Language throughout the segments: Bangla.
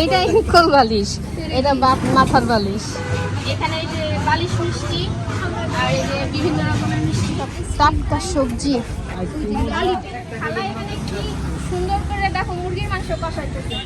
এইটা ইকল বালিশ এটা বাপ মাথার বালিশ। এখানে এই যে বালিশ মিষ্টি আর এই যে বিভিন্ন রকমের মিষ্টি টাটকা সবজি। খালা এখানে কি সুন্দর করে দেখো মুরগির মাংস কষাইতেছে।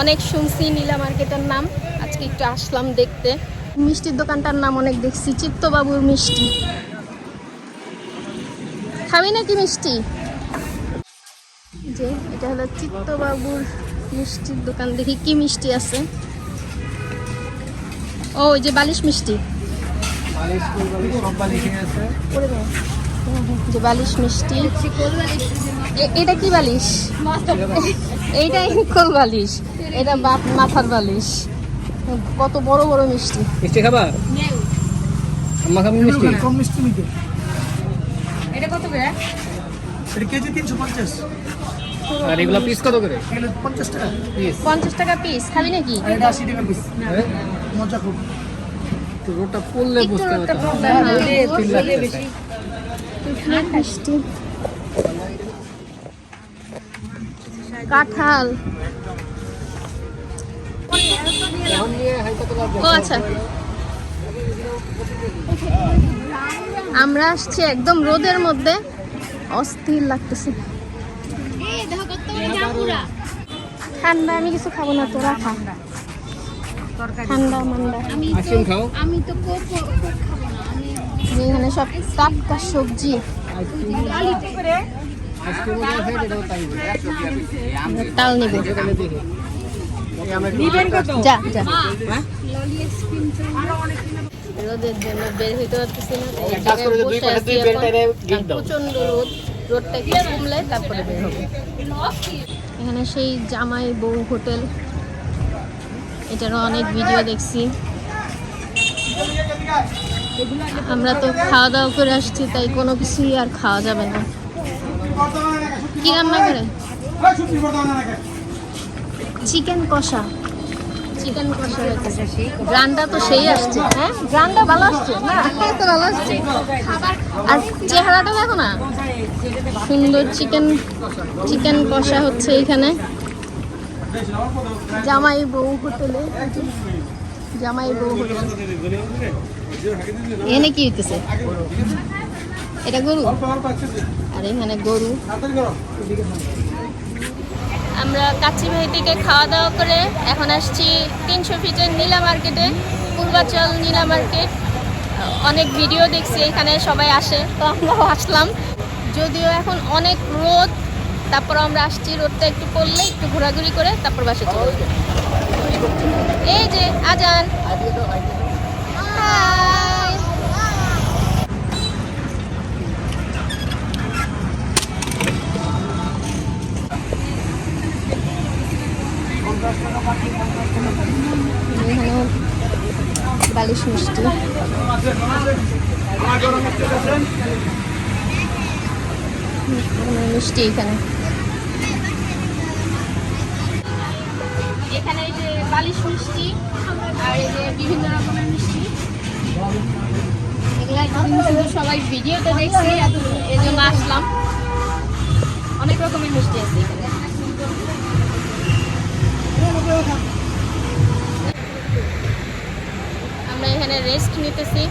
অনেক শুনছি নীলা মার্কেটের নাম। আজকে একটু আসলাম দেখতে। মিষ্টির দোকানটার নাম অনেক দেখছি, চিত্তবাবুর মিষ্টি। খাবি নাকি মিষ্টি? যে, এটা হলো চিত্তবাবুর মিষ্টির দোকান। দেখি কি মিষ্টি আছে। ও ওই যে বালিশ মিষ্টি। যে বালিশ মিষ্টি। এটা কি বালিশ? এইটাই কোল বালিশ। এটা বাপ মাথার বালিশ। কত বড় বড় মিষ্টি। মিষ্টি খাবা? আম্মা খাবি মিষ্টি? কম মিষ্টি নিতে এটা কত করে? এটা কেজি তিনশো পঞ্চাশ। আর এগুলো পিস কত করে? এগুলো পঞ্চাশ টাকা। পিস পঞ্চাশ টাকা পিস খাবি নাকি? আর এটা আশি টাকা পিস মজা খুব। তো রোডটা পড়লে বুঝতে পারতাম। problem হয়। মিষ্টি? কাঁঠাল। ও আচ্ছা। আমরা আসছি একদম রোদের মধ্যে। অস্থির লাগতেছে। এই দেখো কত বড় জাম্বুরা ঠান্ডা আমি কিছু খাব না তোরা খা। ঠান্ডা মান্ডা আমি তো আইসক্রিম খাও। আমি তো কোক কোক খাব না আমি যে এখানে সব টাটকা সবজি। তাল নিব এখানে দেখি এই আমরা যা যা। হ্যাঁ? রোদের জন্য বের হইতে পারতেছি না। প্রচণ্ড রোদ রোদটা একটু কমলে তারপরে বের হব। এখানে সেই জামাই বউ হোটেল। এটারও অনেক ভিডিও দেখছি। আমরা তো খাওয়া দাওয়া করে আসছি তাই কোনো কিছুই আর খাওয়া যাবে না। কি রান্না করে? চিকেন কষা। চিকেন কষা হইতেছে গ্রানটা তো সেই আসছে। হ্যাঁ গ্রানটা ভালো আসছে। না তো ভালো আসছে। আর চেহারাটা দেখো না। সুন্দর চিকেন চিকেন কষা হচ্ছে এখানে জামাই বউ হোটেলে। জামাই বউ হোটেল। এখানে কি হইতেছে? এটা গরু? আর এখানে গরু। আমরা কাচিভাই থেকে খাওয়া দাওয়া করে এখন আসছি তিনশো ফিটের নীলা মার্কেটে পূর্বাচল নীলা মার্কেট। অনেক ভিডিও দেখছি এখানে সবাই আসে তো আমরাও আসলাম। যদিও এখন অনেক রোদ তারপর আমরা আসছি রোদটা একটু পড়লে একটু ঘোরাঘুরি করে তারপর বাসে চলে এই যে আজান। হাই এখানেও বালিশ মিষ্টি মিষ্টি এখানে। এখানে এই যে বালিশ মিষ্টি আর এই যে বিভিন্ন রকমের মিষ্টি, এগুলা এতদিন সবাই ভিডিওতে দেখছি, এত এই জন্য আসলাম। অনেক রকমের মিষ্টি আছে এখানে। আমরা এখানে রেস্ট নিতেছি।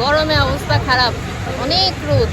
গরমে অবস্থা খারাপ। অনেক রোদ।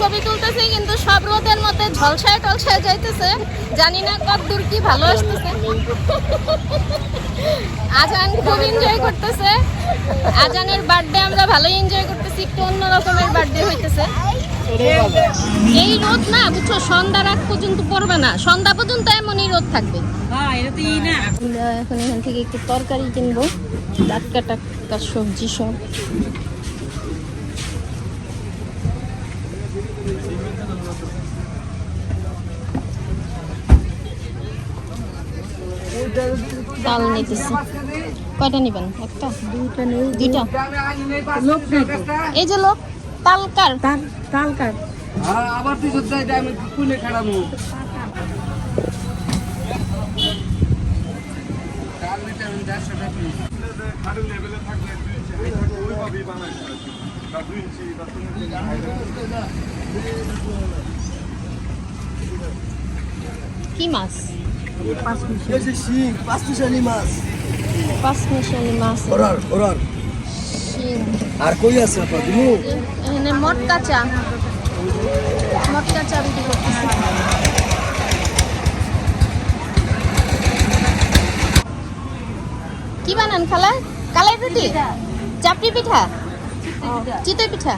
ছবি তুলতেছি কিন্তু সব রোদের মধ্যে ঝলসায় টলসায় যাইতেছে। জানি না কত দূর কি ভালো আসতেছে। আজান খুব এনজয় করতেছে। আজানের বার্থডে আমরা ভালোই এনজয় করতেছি একটু অন্য রকমের বার্থডে হইতেছে। এই রোদ না বুঝছ সন্ধ্যা রাত পর্যন্ত পড়বে না। সন্ধ্যা পর্যন্ত এমনই রোদ থাকবে। আমরা এখন এখান থেকে একটু তরকারি কিনবো। টাটকা টাটকা সবজি সব। চাল নিতেছি। কয়টা নিবেন? একটা? দুইটা নেই। দুইটা? লোক নাই এই যে লোক তালকার তালকার আবার তুই সত্যি আমি কুলে খাড়াবো কি মাছ? আর কই আছে আপনার দিমু এখানে মটকা চা মটকা চা বিক্রি করতেছে কি বানান খালা? কালাই রুটি? চাপড়ি পিঠা? চিতই পিঠা?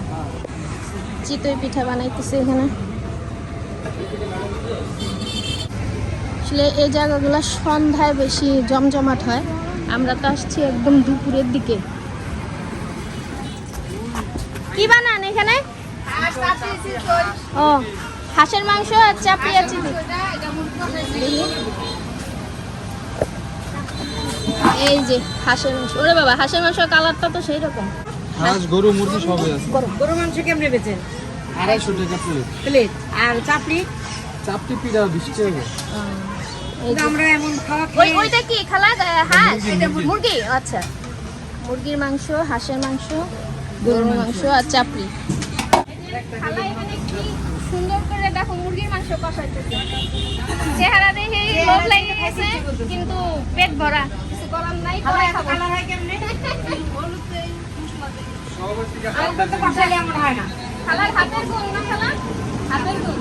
চিতই পিঠা বানাইতেছে এখানে। আসলে এই জায়গাগুলো সন্ধ্যায় বেশি জমজমাট হয়। আমরা তো আসছি একদম দুপুরের দিকে। কি বানান এখানে? ও হাঁসের মাংস আর চাপড়ি আছে এই যে হাঁসের মাংস। ওরে বাবা হাঁসের মাংস কালারটা তো সেই রকম হাঁস গরু মুরগি সবই আছে। গরু মাংস কেমনে বেচেন? আড়াইশো টাকা প্লেট প্লেট আর চাপড়ি? চাপটি পিঠা বিশ টাকা। আমরা এমন খাওয়া ওই ওইটা কি খালা? হাঁস মুরগি। আচ্ছা। মুরগির মাংস হাঁসের মাংস গরুর মাংস। আর চাপড়ি। খালা এখানে কি সুন্দর করে দেখো মুরগির মাংস কষাইতেছে। চেহারা দেখে লোভ লেগে গেছে কিন্তু পেট ভরা। কিছু করার নাই পরে খাব। খালার হাতের গুণ না খালা? হাতের গুণ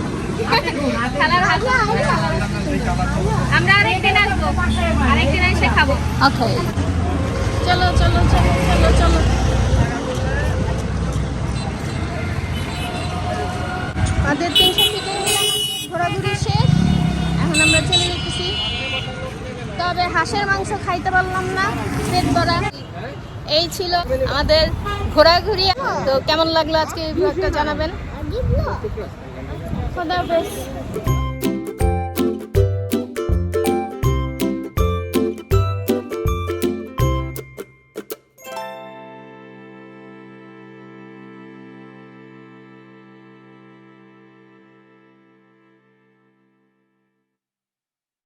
আমরা আরেকদিন আসব আরেকদিন এসে খাব। ওকে চলো চলো চলো চলো চলো। আমাদের তিনশো ঘোরাঘুরি শেষ। এখন আমরা চলে যেতেছি তবে হাঁসের মাংস খাইতে পারলাম না পেট ভরা। এই ছিল আমাদের ঘোরাঘুরি। তো কেমন লাগল আজকে এই ব্লগটা জানাবেন? খোদা হাফেজ